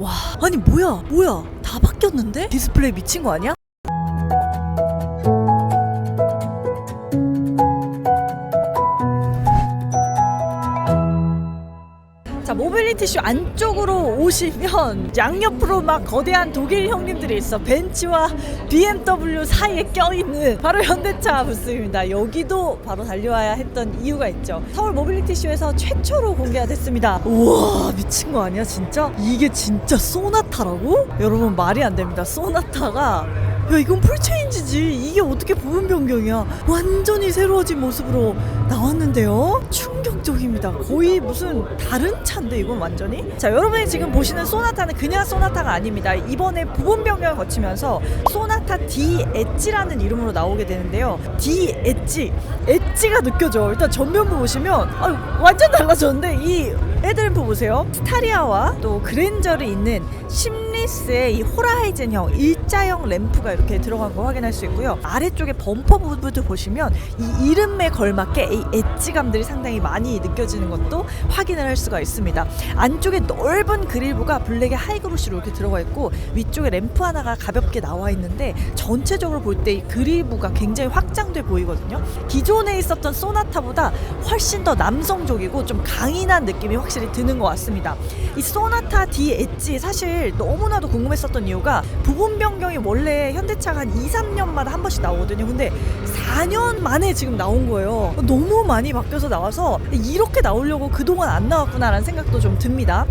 와 아니 뭐야 뭐야 다 바뀌었는데? 디스플레이 미친 거 아니야? 자 모빌리티쇼 안쪽으로 오시면 양옆으로 막 거대한 독일 형님들이 있어. 벤츠와 BMW 사이에 껴있는 바로 현대차 부스입니다. 여기도 바로 달려와야 했던 이유가 있죠. 서울 모빌리티 쇼에서 최초로 공개가 됐습니다. 우와 미친 거 아니야 진짜? 이게 진짜 소나타라고? 여러분 말이 안 됩니다. 소나타가 야 이건 풀체인지지. 이게 어떻게 부분 변경이야? 완전히 새로워진 모습으로 나왔는데요? 충 격적입니다. 거의 무슨 다른 차인데 이건 완전히? 자 여러분이 지금 보시는 소나타는 그냥 소나타가 아닙니다. 이번에 부분 변경을 거치면서 소나타 D 엣지라는 이름으로 나오게 되는데요. D 엣지. 엣지가 느껴져 일단 전면부 보시면 아, 완전 달라졌는데? 이 헤드램프 보세요. 스타리아와 또 그랜저를 잇는 심리스의 이 호라이즌형 일자형 램프가 이렇게 들어간 거 확인할 수 있고요. 아래쪽에 범퍼 부분도 보시면 이 이름에 걸맞게 이 엣지감들이 상당히 많이 느껴지는 것도 확인을 할 수가 있습니다 안쪽에 넓은 그릴부가 블랙의 하이그로시로 이렇게 들어가 있고 위쪽에 램프 하나가 가볍게 나와 있는데 전체적으로 볼 때 이 그릴부가 굉장히 확장돼 보이거든요 기존에 있었던 소나타보다 훨씬 더 남성적이고 좀 강인한 느낌이 확실히 드는 것 같습니다 이 소나타 D 엣지 사실 너무나도 궁금했었던 이유가 부분 변경이 원래 현대차가 한 2, 3년마다 한 번씩 나오거든요. 근데 4년 만에 지금 나온 거예요. 너무 많이 바뀌어서 나와서 이렇게 나오려고 그동안 안 나왔구나라는 생각도 좀 듭니다.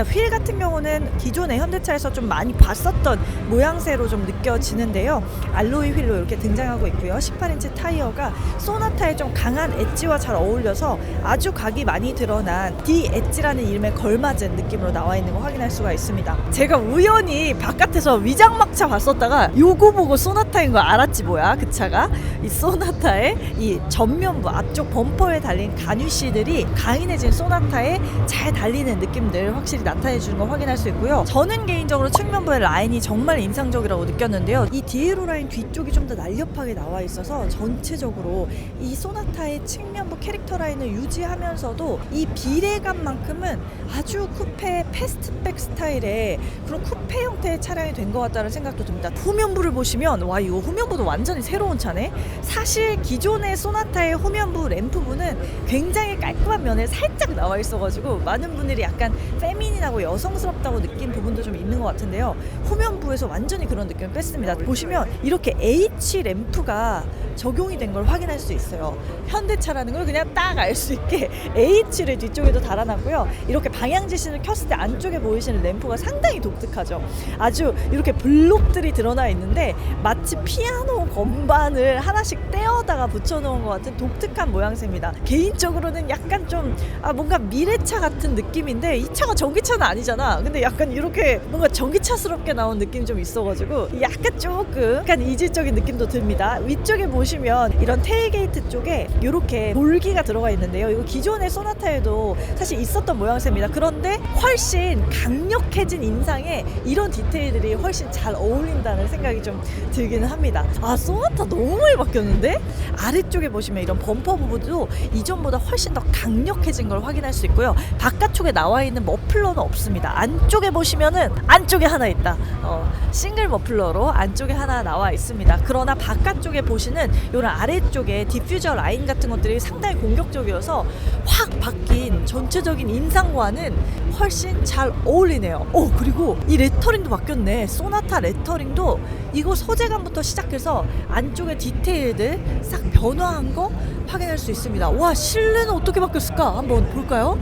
자, 휠 같은 경우는 기존의 현대차에서 좀 많이 봤었던 모양새로 좀 느껴지는데요. 알로이 휠로 이렇게 등장하고 있고요. 18인치 타이어가 소나타의 좀 강한 엣지와 잘 어울려서 아주 각이 많이 드러난 D 엣지라는 이름에 걸맞은 느낌으로 나와 있는 거 확인할 수가 있습니다. 제가 우연히 바깥에서 위장막차 봤었다가 요거 보고 소나타인 거 알았지 뭐야 그 차가 이 소나타의 이 전면부 앞쪽 범퍼에 달린 가뉴시들이 강인해진 소나타에 잘 달리는 느낌들 확실히 나타내 주는 거 확인할 수 있고요. 저는 개인적으로 측면부의 라인이 정말 인상적이라고 느꼈는데요. 이 디에로 라인 뒤쪽이 좀 더 날렵하게 나와 있어서 전체적으로 이 소나타의 측면부 캐릭터 라인을 유지하면서도 이 비례감만큼은 아주 쿠페 패스트백 스타일의 그런 쿠페 형태의 차량이 된 것 같다는 생각도 듭니다. 후면부를 보시면 와 이거 후면부도 완전히 새로운 차네. 사실 기존의 소나타의 후면부 램프부는 굉장히 깔끔한 면에 살짝 나와 있어가지고 많은 분들이 약간 페미닌하고 여성스럽다고 느낀 부분도 좀 있는 것 같은데요. 후면부에서 완전히 그런 느낌을 뺐습니다. 보시면 이렇게 H 램프가 적용이 된 걸 확인할 수 있어요. 현대차라는 걸 그냥 딱 알 수 있게 H를 뒤쪽에도 달아놨고요. 이렇게 방향 지시를 켰을 때 안쪽에 보이시는 램프가 상당히 독특하죠. 아주 이렇게 블록들이 드러나 있는데 마치 피아노 건반을 하나씩 떼어다가 붙여놓은 것 같은 독특한 모양새입니다. 개인적으로는 약간 좀 아, 뭔가 미래차 같은 느낌인데 이 차가 전기차는 아니잖아. 근데 약간 이렇게 뭔가 전기차스럽게 나온 느낌이 좀 있어가지고 약간 조금 약간 이질적인 느낌도 듭니다. 위쪽에 보시면 이런 테일게이트 쪽에 이렇게 돌기가 들어가 있는데요. 이거 기존의 소나타에도 사실 있었던 모양새입니다. 그런데 훨씬 강력해진 인상에 이런 디테일들이 훨씬 잘 어울린다는 생각이 좀 들기는 합니다. 아 소나타 너무 많이 바뀌었는데 아래쪽에 보시면 이런 범퍼 부분도 이전보다 훨씬 더 강력해진 걸 확인할 수 있고요. 바깥쪽에 나와 있는 머플러는 없습니다. 안쪽에 보시면은 안쪽에 하나 있다. 어, 싱글 머플러로 안쪽에 하나 나와 있습니다. 그러나 바깥쪽에 보시는 이런 아래쪽에 디퓨저 라인 같은 것들이 상당히 공격적이어서 확 바뀐 전체적인 인상과는 훨씬 잘 어울리네요. 어 그리고 이 레터링도 바뀌었네. 소나타 레터링도 이거 소재감부터 시작해서 안쪽에 디테일들 싹 변화한 거 확인할 수 있습니다. 와 실내는 어떻게 바뀌었을까? 한번 볼까요?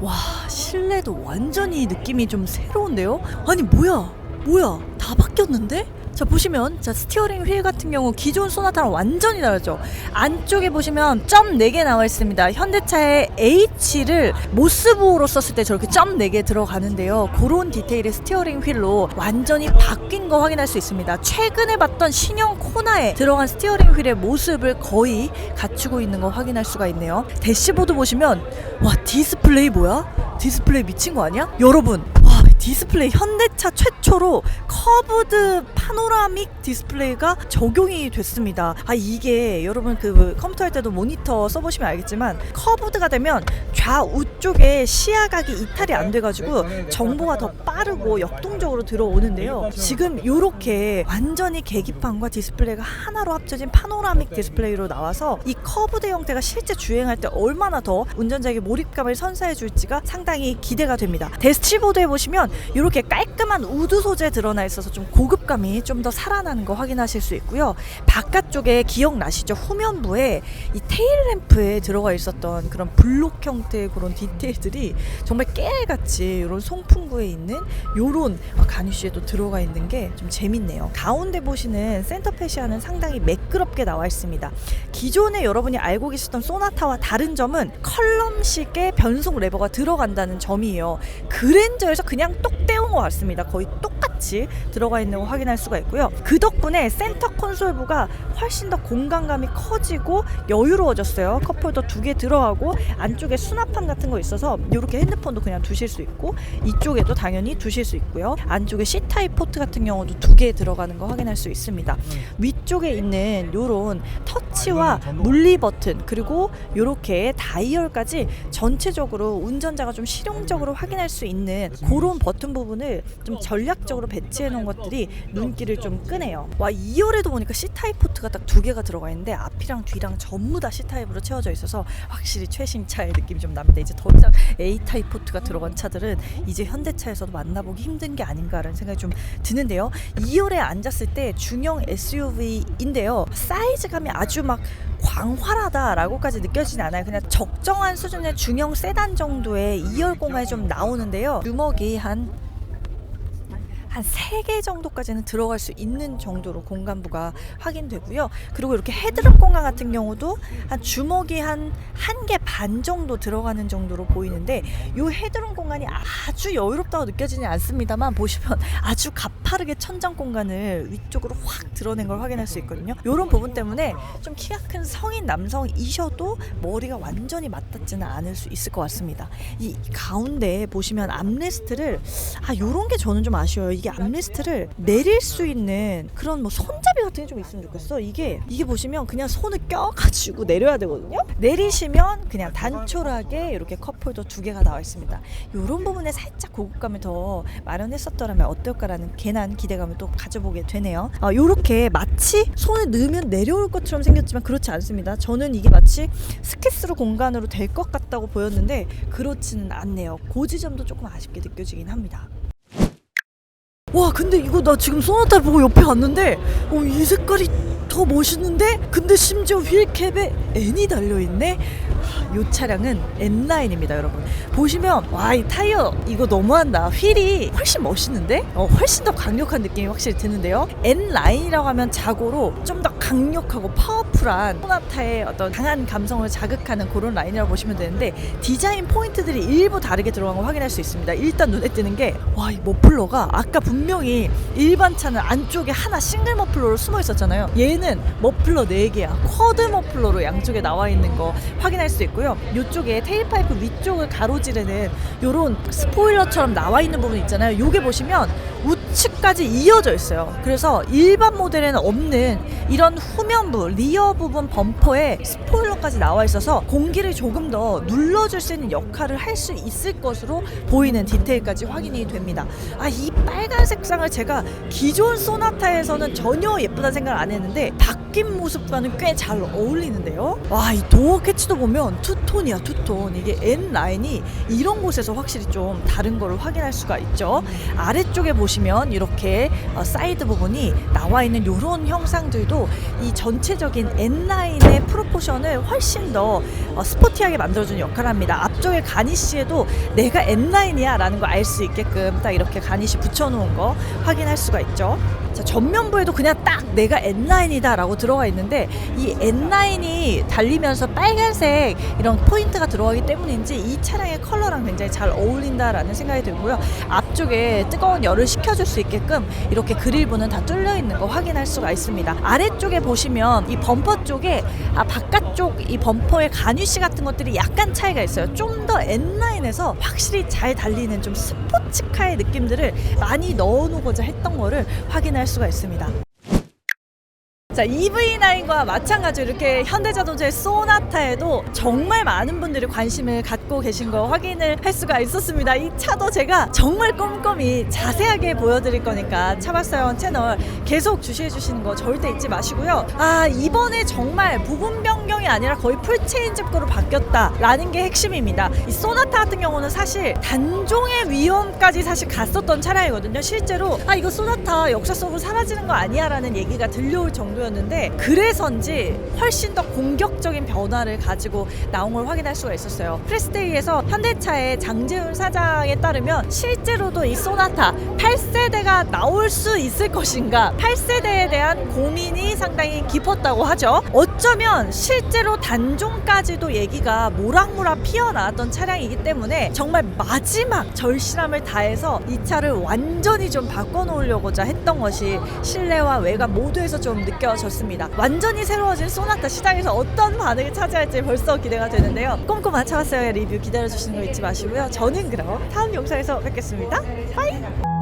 와 실내도 완전히 느낌이 좀 새로운데요? 아니 뭐야 뭐야 다 바뀌었는데? 자 보시면 자 스티어링 휠 같은 경우 기존 소나타랑 완전히 다르죠? 안쪽에 보시면 점 4개 나와 있습니다. 현대차의 H를 모스부호로 썼을 때 저렇게 점 4개 들어가는데요. 그런 디테일의 스티어링 휠로 완전히 바뀐 거 확인할 수 있습니다. 최근에 봤던 신형 코나에 들어간 스티어링 휠의 모습을 거의 갖추고 있는 거 확인할 수가 있네요. 대시보드 보시면 와 디스플레이 뭐야? 디스플레이 미친 거 아니야? 여러분 와 디스플레이 현대차 최초로 커브드 파노라믹 디스플레이가 적용이 됐습니다. 아 이게 여러분 그 컴퓨터 할 때도 모니터 써보시면 알겠지만 커브드가 되면 좌우 쪽에 시야각이 이탈이 안 돼가지고 정보가 더 빠르고 역동적으로 들어오는데요. 지금 이렇게 완전히 계기판과 디스플레이가 하나로 합쳐진 파노라믹 디스플레이로 나와서 이 커브드 형태가 실제 주행할 때 얼마나 더 운전자에게 몰입감을 선사해 줄지가 상당히 기대가 됩니다. 대시보드에 보시면 이렇게 깔끔한 우드 소재 드러나 있어서 좀 고급감이 좀 더 살아나는 거 확인하실 수 있고요. 바깥쪽에 기억나시죠? 후면부에 이 테일 램프에 들어가 있었던 그런 블록 형태의 그런 디테일들이 정말 깨알같이 이런 송풍구에 있는 요런 가니쉬에도 들어가 있는 게 좀 재밌네요. 가운데 보시는 센터 패시아는 상당히 매끄럽게 나와 있습니다. 기존에 여러분이 알고 계셨던 소나타와 다른 점은 컬럼식의 변속 레버가 들어간다는 점이에요. 그랜저에서 그냥 똑 떼온 것 같습니다. 거의 똑 같이 들어가 있는 거 확인할 수가 있고요. 그 덕분에 센터 콘솔부가 훨씬 더 공간감이 커지고 여유로워졌어요. 컵홀더 두 개 들어가고 안쪽에 수납판 같은 거 있어서 이렇게 핸드폰도 그냥 두실 수 있고 이쪽에도 당연히 두실 수 있고요. 안쪽에 C 타입 포트 같은 경우도 두 개 들어가는 거 확인할 수 있습니다. 위쪽에 있는 요런 터치와 물리 버튼 그리고 요렇게 다이얼까지 전체적으로 운전자가 좀 실용적으로 확인할 수 있는 그런 버튼 부분을 좀 전략적으로 배치해 놓은 것들이 눈길을 좀 끄네요. 와 2열에도 보니까 C 타입 포트가 딱 두 개가 들어가 있는데 앞이랑 뒤랑 전부 다 C 타입으로 채워져 있어서 확실히 최신 차의 느낌이 좀 납니다. 이제 더 이상 A 타입 포트가 들어간 차들은 이제 현대차에서도 만나보기 힘든 게 아닌가라는 생각이 좀 드는데요. 2열에 앉았을 때 중형 SUV인데요. 사이즈감이 아주 막 광활하다라고까지 느껴지진 않아요. 그냥 적정한 수준의 중형 세단 정도의 2열 공간이 좀 나오는데요. 주먹이 한 한 세 개 정도까지는 들어갈 수 있는 정도로 공간부가 확인되고요. 그리고 이렇게 헤드룸 공간 같은 경우도 한 주먹이 한 한 개 반 정도 들어가는 정도로 보이는데 이 헤드룸 공간이 아주 여유롭다고 느껴지지 않습니다만 보시면 아주 가파르게 천장 공간을 위쪽으로 확 드러낸 걸 확인할 수 있거든요. 이런 부분 때문에 좀 키가 큰 성인 남성이셔도 머리가 완전히 맞닿지는 않을 수 있을 것 같습니다. 이 가운데 보시면 암레스트를 아 요런 게 저는 좀 아쉬워요. 이게 암레스트를 내릴 수 있는 그런 뭐 손잡이 같은 게 좀 있으면 좋겠어. 이게 이게 보시면 그냥 손을 껴가지고 내려야 되거든요. 내리시면 그냥 단촐하게 이렇게 컵홀더 두 개가 나와 있습니다. 요런 부분에 살짝 고급감을 더 마련했었더라면 어떨까라는 괜한 기대감을 또 가져보게 되네요. 아, 요렇게 마치 손을 넣으면 내려올 것처럼 생겼지만 그렇지 않습니다. 저는 이게 마치 스케스로 공간으로 될 것 같다고 보였는데 그렇지는 않네요. 그 지점도 조금 아쉽게 느껴지긴 합니다. 와 근데 이거 나 지금 소나타 보고 옆에 왔는데 어, 이 색깔이 더 멋있는데? 근데 심지어 휠캡에 N이 달려있네? 이 차량은 N9입니다 여러분. 보시면 와 이 타이어 이거 너무한다. 휠이 훨씬 멋있는데? 어, 훨씬 더 강력한 느낌이 확실히 드는데요. N9이라고 하면 자고로 좀 더 강력하고 파워풀한 소나타의 어떤 강한 감성을 자극하는 그런 라인이라고 보시면 되는데 디자인 포인트들이 일부 다르게 들어간 걸 확인할 수 있습니다. 일단 눈에 띄는 게 와 이 머플러가 아까 분명 히 일반 차는 안쪽에 하나 싱글 머플러로 숨어 있었잖아요. 얘는 머플러 4개야. 쿼드 머플러로 양쪽에 나와 있는 거 확인할 수 있고요. 이쪽에 테일파이프 위쪽을 가로지르는 요런 스포일러처럼 나와 있는 부분 있잖아요. 요게 보시면 우 측까지 이어져 있어요. 그래서 일반 모델에는 없는 이런 후면부 리어 부분 범퍼에 스포일러까지 나와 있어서 공기를 조금 더 눌러줄 수 있는 역할을 할 수 있을 것으로 보이는 디테일까지 확인이 됩니다. 아 이 빨간 색상을 제가 기존 소나타에서는 전혀 예쁘다 생각을 안 했는데 바 뀐 모습과는 꽤 잘 어울리는데요. 와 이 도어 캐치도 보면 투톤이야 투톤. 이게 N9이 이런 곳에서 확실히 좀 다른 거를 확인할 수가 있죠. 아래쪽에 보시면 이렇게 어, 사이드 부분이 나와 있는 이런 형상들도 이 전체적인 N9의 프로포션을 훨씬 더 어, 스포티하게 만들어주는 역할을 합니다. 앞쪽에 가니쉬에도 내가 N9이야 라는 거알수 있게끔 딱 이렇게 가니쉬 붙여놓은 거 확인할 수가 있죠. 자, 전면부에도 그냥 딱 내가 N9이다 라고 들어가 있는데 이 N9이 달리면서 빨간색 이런 포인트가 들어가기 때문인지 이 차량의 컬러랑 굉장히 잘 어울린다라는 생각이 들고요. 앞쪽에 뜨거운 열을 식혀줄 수 있게끔 이렇게 그릴부는 다 뚫려 있는 거 확인할 수가 있습니다. 아래쪽에 보시면 이 범퍼 쪽에 아, 바깥쪽 이 범퍼의 가뉘씨 같은 것들이 약간 차이가 있어요. 좀 더 N라인에서 확실히 잘 달리는 좀 스포츠카의 느낌들을 많이 넣어놓고자 했던 거를 확인할 수가 있습니다. 자, EV9과 마찬가지로 이렇게 현대자동차의 소나타에도 정말 많은 분들이 관심을 갖고 계신 거 확인을 할 수가 있었습니다. 이 차도 제가 정말 꼼꼼히 자세하게 보여드릴 거니까 차박사원 채널 계속 주시해 주시는 거 절대 잊지 마시고요. 아, 이번에 정말 부분 변경이 아니라 거의 풀체인지급으로 바뀌었다라는 게 핵심입니다. 이 소나타 같은 경우는 사실 단종의 위험까지 사실 갔었던 차량이거든요. 실제로 아, 이거 소나타 역사 속으로 사라지는 거 아니야 라는 얘기가 들려올 정도였 는데 그래서인지 훨씬 더 공격적인 변화를 가지고 나온 걸 확인할 수가 있었어요. 프레스데이에서 현대차의 장재훈 사장에 따르면 실제로도 이 소나타 8세대가 나올 수 있을 것인가 8세대에 대한 고민이 상당히 깊었다고 하죠. 어쩌면 실제로 단종까지도 얘기가 모락모락 피어나왔던 차량이기 때문에 정말 마지막 절실함을 다해서 이 차를 완전히 좀 바꿔놓으려고자 했던 것이 실내와 외관 모두에서 좀 느껴졌습니다. 완전히 새로워진 소나타 시장에서 어떤 반응을 차지할지 벌써 기대가 되는데요. 꼼꼼한 차왔어요 리뷰 기다려주시는 거 잊지 마시고요. 저는 그럼 다음 영상에서 뵙겠습니다. 빠이!